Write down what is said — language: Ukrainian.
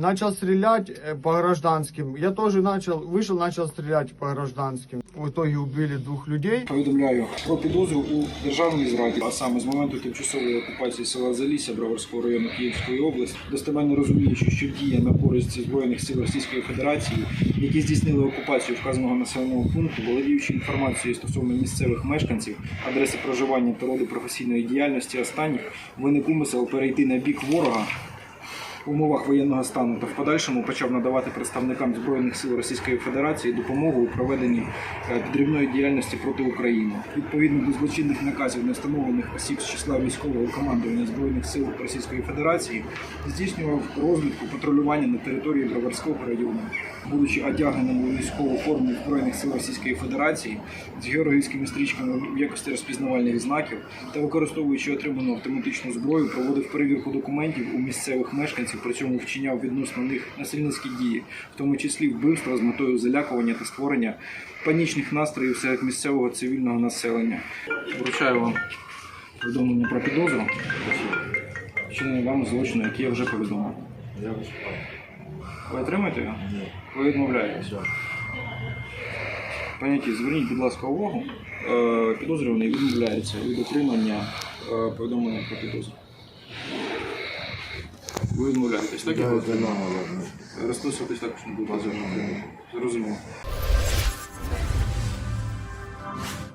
начал стрелять э, по гражданским. Я тоже начал, вышел, начал стрелять по гражданским. В итоге убили двух людей. Повідомляю про підозру у державній зраді, а саме з моменту тимчасової окупації села Залісся Броварського району Київської області, достеменно розуміючи, що діє на користь збройних сил Російської Федерації, які здійснили окупацію вказаного населеного пункту, володіючи інформацією стосовно місцевих мешканців, адреси проживання та роду професійної діяльності останніх, виник умисел перейти на бік ворога в умовах воєнного стану та в подальшому почав надавати представникам збройних сил Російської Федерації допомогу у проведенні е, підривної діяльності проти України. Відповідно до злочинних наказів невстановлених осіб з числа військового командування збройних сил Російської Федерації здійснював розвідку патрулювання на території Броварського району, будучи одягненим у військову форму збройних сил Російської Федерації з георгіївськими стрічками в якості розпізнавальних знаків та використовуючи отриману автоматичну зброю, проводив перевірку документів у місцевих мешканців, при цьому вчиняв відносно них насильницькі дії, в тому числі вбивства з метою залякування та створення панічних настроїв серед місцевого цивільного населення. Вручаю вам повідомлення про підозру. Вчинення вами злочину, який я вже повідомив. Ви отримаєте його? Ви відмовляєтесь. Поняті, зверніть, будь ласка, увагу. Е, Підозрюваний відмовляється від отримання е, повідомлення про підозру. Ви відмовляєтесь, так? я розумію? Розписуватись також не ласка. Зрозуміло.